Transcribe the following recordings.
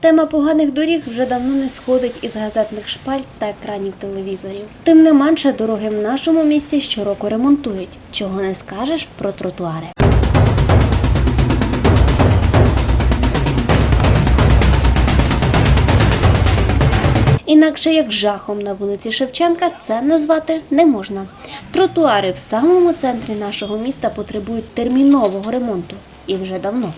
Тема поганих доріг вже давно не сходить із газетних шпальт та екранів телевізорів. Тим не менше, дороги в нашому місті щороку ремонтують. Чого не скажеш про тротуари. Інакше як жахом на вулиці Шевченка це назвати не можна. Тротуари в самому центрі нашого міста потребують термінового ремонту і вже давно.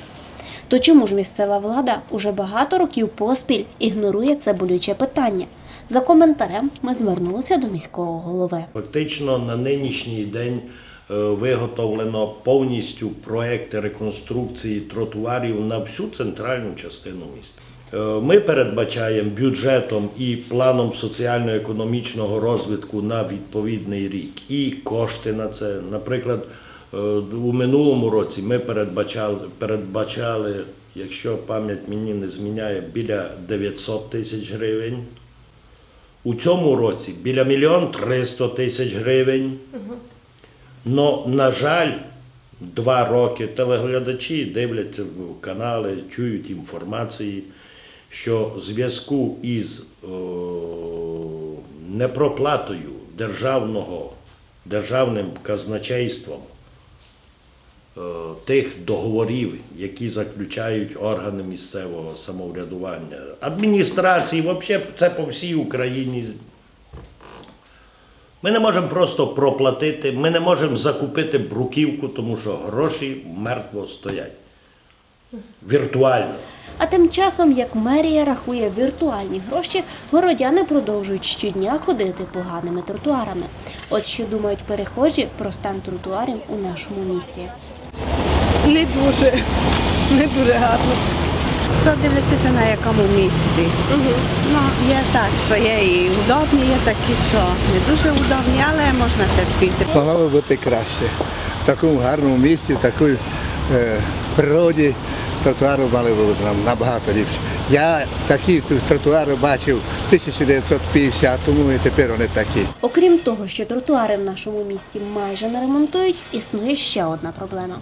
То чому ж місцева влада уже багато років поспіль ігнорує це болюче питання? За коментарем ми звернулися до міського голови. Фактично на нинішній день е, виготовлено повністю проекти реконструкції тротуарів на всю центральну частину міста. Е, Ми передбачаємо бюджетом і планом соціально-економічного розвитку на відповідний рік і кошти на це. Наприклад, у минулому році ми передбачали, передбачали, якщо пам'ять мені не зміняє, біля 900 тисяч гривень. У цьому році біля мільйон триста тисяч гривень. Но, на жаль, два роки телеглядачі дивляться в канали, чують інформації, що в зв'язку із о, непроплатою державного, державним казначейством е, тих договорів, які заключають органи місцевого самоврядування, адміністрації, взагалі це по всій Україні. Ми не можемо просто проплатити, ми не можемо закупити бруківку, тому що гроші мертво стоять. Віртуально. А тим часом, як мерія рахує віртуальні гроші, городяни продовжують щодня ходити поганими тротуарами. От що думають перехожі про стан тротуарів у нашому місті. Не дуже, не дуже гарно. То дивлячись на якому місці. Ну, є так, що є і удобні, є такі, що не дуже удобні, але можна терпіти. Могло би бути краще. В такому гарному місці, в такій е, природі тротуари мали б нам набагато ліпше. Я такі тротуари бачив в 1950-му і тепер вони такі. Окрім того, що тротуари в нашому місті майже не ремонтують, існує ще одна проблема.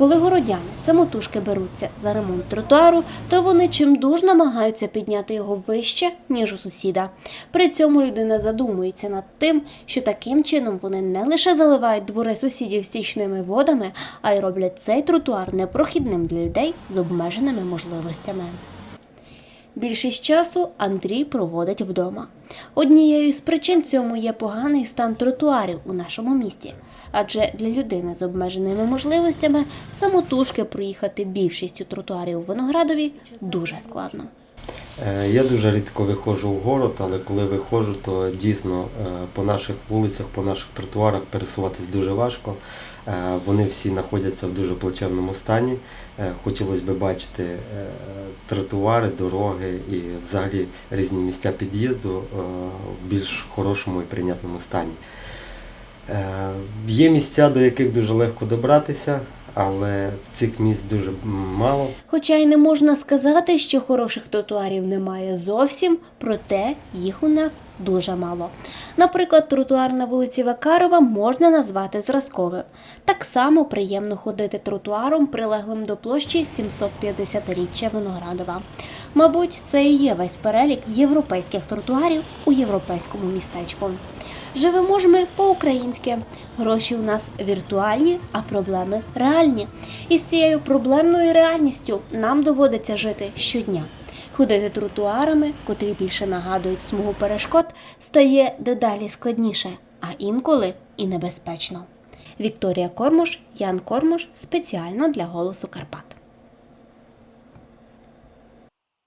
Коли городяни самотужки беруться за ремонт тротуару, то вони чимдуж намагаються підняти його вище, ніж у сусіда. При цьому людина задумується над тим, що таким чином вони не лише заливають двори сусідів стічними водами, а й роблять цей тротуар непрохідним для людей з обмеженими можливостями. Більшість часу Андрій проводить вдома. Однією з причин цьому є поганий стан тротуарів у нашому місті. Адже для людини з обмеженими можливостями самотужки проїхати більшістю тротуарів у Виноградові дуже складно. Е, Я дуже рідко виходжу в город, але коли виходжу, то дійсно е, по наших вулицях, по наших тротуарах пересуватись дуже важко. Е, Вони всі знаходяться в дуже плачевному стані. Хотілося б бачити тротуари, дороги і взагалі різні місця під'їзду в більш хорошому і прийнятному стані. Є місця, до яких дуже легко добратися, але цих місць дуже мало. Хоча й не можна сказати, що хороших тротуарів немає зовсім, проте їх у нас дуже мало. Наприклад, тротуар на вулиці Вакарова можна назвати зразковим. Так само приємно ходити тротуаром, прилеглим до площі 750-річчя Виноградова. Мабуть, це і є весь перелік європейських тротуарів у європейському містечку. Живемо ж ми по-українськи. Гроші у нас віртуальні, а проблеми реальні. І з цією проблемною реальністю нам доводиться жити щодня. Ходити тротуарами, котрі більше нагадують смугу перешкод, стає дедалі складніше, а інколи і небезпечно. Вікторія Кормуш, Ян Кормуш спеціально для голосу Карпат.